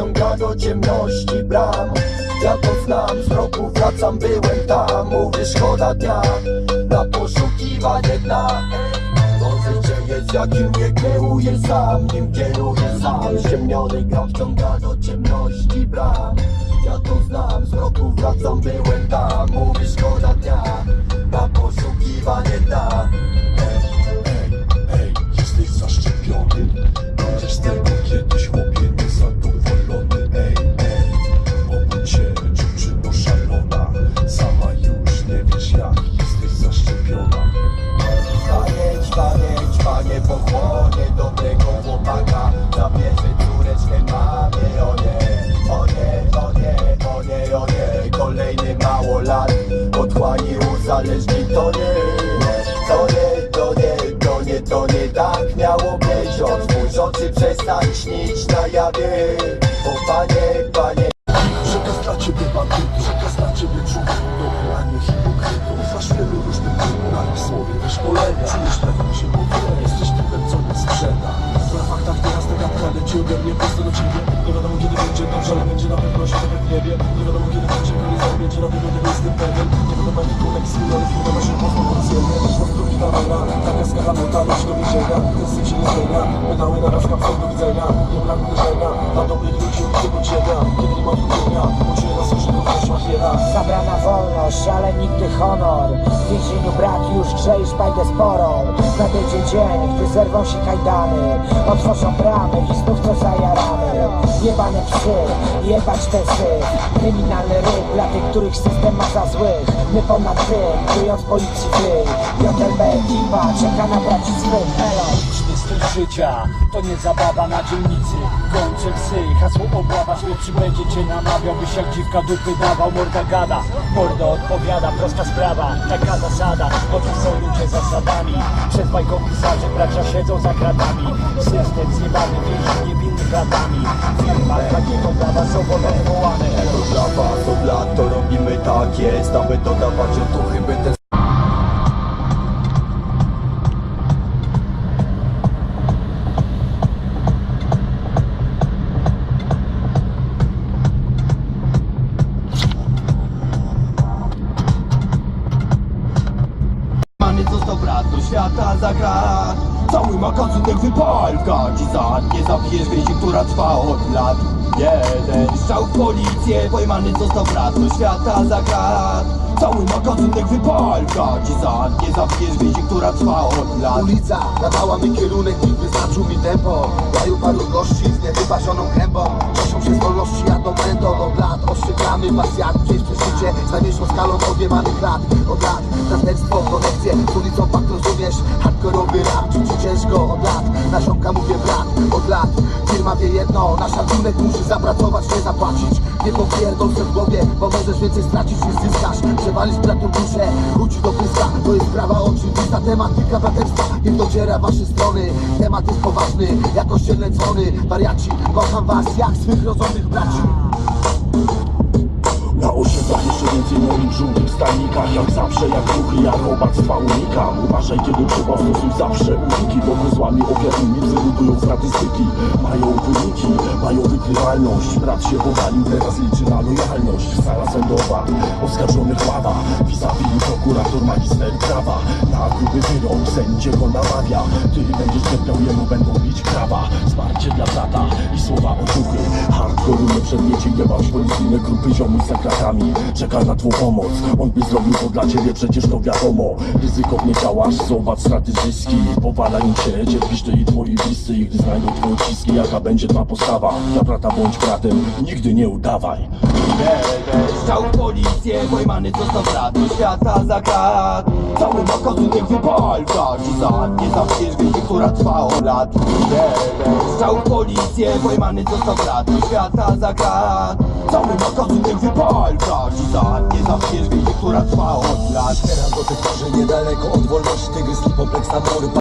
ciąga do ciemności bram. Ja to znam, z roku wracam, byłem tam. Mówię szkoda dnia na poszukiwanie dna. To życie jakim nie kieruję sam Nim kieruję sam. Ciemniony gram wciąga do ciemności bram. Ja to znam, z roku wracam, byłem tam. Mówię szkoda dnia na poszukiwanie dna. Ej, jesteś zaszczepiony nie, to nie, tak miało być. Otwórz oczy, przestań śnić na jawie O panie, panie. Przekaz dla ciebie bandytów, przekaz dla ciebie. Człowieku A nie hipokrytów, znasz wielu typów Na ich słowie. Wyszkolenia, czujesz pewnie się powiele Jesteś typem, co nie sprzeda. Na faktach teraz ta gadka leci ode mnie prosto do ciebie. Nie wiadomo kiedy będzie dobrze, ale będzie na pewno się tak nie wiem Nie wiadomo kiedy będzie, kiedy zajmiecie, na pewno tego jestem pewien. Nie wiadomo jaki kunek z ale firma się mocno Pozdrowi kamera, skala mentalność do więzienia Ten syn się nie zmienia, pedały na raz kapsel do widzenia. Nie brak uderzenia, na dobrych ludzi nie podziemia. Kiedy nie ma trudnienia, uczuję Zabrana wolność, ale nigdy honor. W więzieniu brak już grzejesz bajkę sporą. Nadejdzie dzień, gdy zerwą się kajdany Otworzą bramy i znów to zajaramy. Jebane psy, jebać te syf Kryminalny ryb dla tych, których system ma za złych. My ponad tym, czując policji wyj JLB ekipa czeka na braci swych. Elo Styl życia. To nie zabawa na dzielnicy. Gończe psy, hasło obława Śmierci będzie cię namawiał, byś jak dziwka dupy dawał Morda gada, morda odpowiada Prosta sprawa, taka zasada. Oczy są ludzie zasadami. Przez bajkopisarze bracia siedzą za kratami. System zjebany więzi niewinnych latami. Firma takiego dla was obok odwołane To dla was od lat to robimy tak jest Aby dodawać otuchy, by ten do świata zagrać Cały magazyn jak wypal w Nie zabijesz więzi, która trwa od lat. Jeden strzał w policję Pojmany został brat do świata zagrać Cały magazyn jak wypal w gardzizan Nie zabijesz więzi, która trwa od lat. Ulica nadała mi kierunek i wyznaczył mi tempo. Kraju paru gości z niewypasioną gębą Cieszą się z wolności, jadą będą od lat. Ostrzegamy was jak przejść przez życie Z najmniejszą skalą odjemanych lat. Od lat Nasterstwo, konekcje z ulicą pak rozumiesz? Hardkorowy rap, czuć ciężko od lat. Na ziomka mówię brat, od lat. Firma wie jedno, nasz szacunek musi zapracować, nie zapłacić. Nie popierdol se w głowie, bo możesz więcej stracić niż zyskasz. Przewalisz bratu duszę, ludzi do pyska. To jest sprawa oczywista, tematyka braterstwa. Niech dociera wasze strony Temat jest poważny, jak kościelne dzwony Wariaci, kocham was jak swych rodzonych braci. Na osiedlach jeszcze więcej moich żółtych stanikach Jak zawsze, jak ruchy, jak robactwa unikam Uważaj kiedy trzeba stosuj zawsze uniki Bo kozłami ofiarnymi wzbudują statystyki. Mają wyniki, mają wykrywalność Brat się powalił, teraz liczy na lojalność. Sala sądowa, oskarżony ława Vis-a-vis prokurator, magister prawa. Na gruby wyrok, sędzie go namawia. Ty będziesz cierpiał, jemu będą bić prawa. Wsparcie dla brata i słowa otuchy. Hardcore przedmiecie, masz policyjne grupy ziomuj za kratami. Czeka na twą pomoc, on by zrobił to dla ciebie, przecież to wiadomo. Ryzykownie działasz, zobacz straty zyski Powalają cię, cierpisz ty i twoi bliscy. I gdy znajdą twoje ciski, jaka będzie twa postawa brata bądź bratem, nigdy nie udawaj. Strzał w policję Pojmany został brat do świata zagrać Cały magazyn jak wypal w gardzizan Nie zabijesz więzi, która trwa od lat. Strzał w policję Pojmany został brat do świata zagrać Cały magazyn jak wypal w gardzizan Nie zabijesz więzi, która trwa od lat. Teraz do tych marzeń niedaleko od wolności Tygrys, hipopleks, nabory,